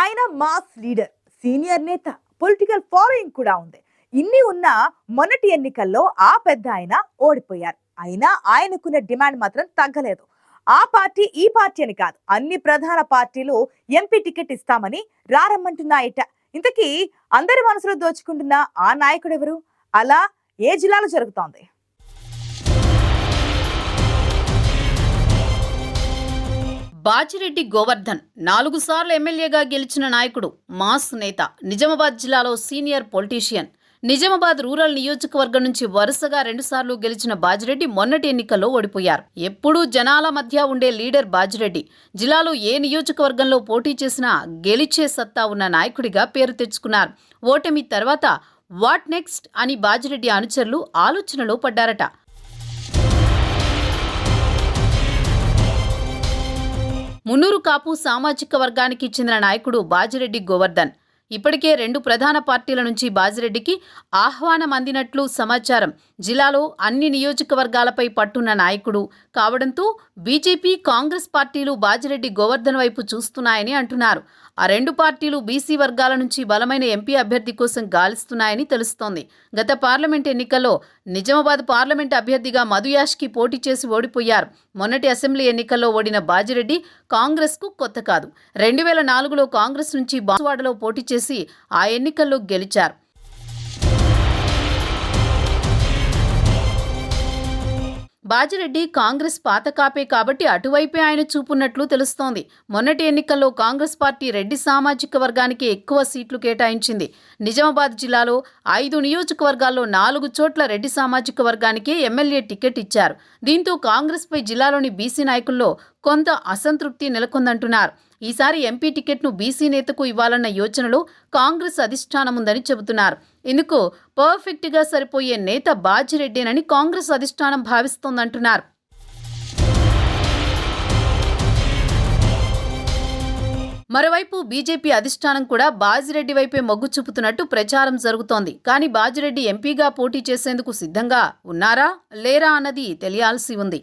ఆయన mass leader senior నేత political following కూడా ఉంది. ఇన్ని ఉన్న మొన్నటి ఎన్నికల్లో ఆ పెద్ద ఆయన ఓడిపోయారు. అయినా ఆయనకున్న డిమాండ్ మాత్రం తగ్గలేదు. ఆ పార్టీ ఈ పార్టీ అని కాదు. అన్ని ప్రధాన పార్టీలు ఎంపీ టికెట్ ఇస్తామని రారమ్మంటున్నాయట ఇంతకీ అందరి మనసులో దోచుకుంటున్న ఆ నాయకుడు ఎవరు? అలా ఏ జిల్లాలో జరుగుతోంది? బాజిరెడ్డి గోవర్ధన్ నాలుగు సార్లు ఎమ్మెల్యేగా గెలిచిన నాయకుడు మాస్ నేత నిజామాబాద్ జిల్లాలో సీనియర్ పొలిటీషియన్. నిజామాబాద్ రూరల్ నియోజకవర్గం నుంచి వరుసగా రెండుసార్లు గెలిచిన బాజిరెడ్డి మొన్నటి ఎన్నికల్లో ఓడిపోయారు. ఎప్పుడూ జనాల మధ్య ఉండే లీడర్ బాజిరెడ్డి జిల్లాలో ఏ నియోజకవర్గంలో పోటీ చేసినా గెలిచే సత్తా ఉన్న నాయకుడిగా పేరు తెచ్చుకున్నారు. ఓటమి తర్వాత వాట్ నెక్స్ట్? అని బాజిరెడ్డి అనుచరులు ఆలోచనలో పడ్డారట. మున్నూరు కాపు సామాజిక వర్గానికి చెందిన నాయకుడు బాజిరెడ్డి గోవర్ధన్. ఇప్పటికే రెండు ప్రధాన పార్టీల నుంచి బాజిరెడ్డికి ఆహ్వానం అందినట్లు సమాచారం. జిల్లాలో అన్ని నియోజకవర్గాలపై పట్టున్న నాయకుడు కావడంతో బీజేపీ కాంగ్రెస్ పార్టీలు బాజిరెడ్డి గోవర్ధన్ వైపు చూస్తున్నాయని అంటున్నారు. ఆ రెండు పార్టీలు బీసీ వర్గాల నుంచి బలమైన ఎంపీ అభ్యర్థి కోసం గాలిస్తున్నాయని తెలుస్తోంది. గత పార్లమెంట్ ఎన్నికల్లో నిజామాబాద్ పార్లమెంట్ అభ్యర్థిగా మధుయాష్కి పోటీ చేసి ఓడిపోయారు. మొన్నటి అసెంబ్లీ ఎన్నికల్లో ఓడిన బాజిరెడ్డి కాంగ్రెస్కు కొత్త కాదు. రెండు వేల నాలుగులో కాంగ్రెస్ నుంచి బాన్సువాడలో పోటీ చేసి ఆ ఎన్నికల్లో గెలిచారు. బాజిరెడ్డి కాంగ్రెస్ పాత కాపే కాబట్టి అటువైపే ఆయన చూపున్నట్లు తెలుస్తోంది. మొన్నటి ఎన్నికల్లో కాంగ్రెస్ పార్టీ రెడ్డి సామాజిక వర్గానికి ఎక్కువ సీట్లు కేటాయించింది. నిజామాబాద్ జిల్లాలో ఐదు నియోజకవర్గాల్లో నాలుగు చోట్ల రెడ్డి సామాజిక వర్గానికి ఎమ్మెల్యే టికెట్ ఇచ్చారు. దీంతో కాంగ్రెస్పై జిల్లాలోని బీసీ నాయకుల్లో కొంత అసంతృప్తి నెలకొందంటున్నారు. ఈసారి ఎంపీ టికెట్ను బీసీ నేతకు ఇవ్వాలన్న యోచనలో కాంగ్రెస్ అధిష్టానం ఉందని చెబుతున్నారు. ఇందుకు పర్ఫెక్ట్గా సరిపోయే నేత బాజిరెడ్డేనని కాంగ్రెస్ అధిష్టానం భావిస్తోందంటున్నారు. మరోవైపు బీజేపీ అధిష్టానం కూడా బాజిరెడ్డి వైపే మొగ్గు చూపుతున్నట్టు ప్రచారం జరుగుతోంది. కానీ బాజిరెడ్డి ఎంపీగా పోటీ చేసేందుకు సిద్ధంగా ఉన్నారా? లేరా అన్నది తెలియాల్సి ఉంది.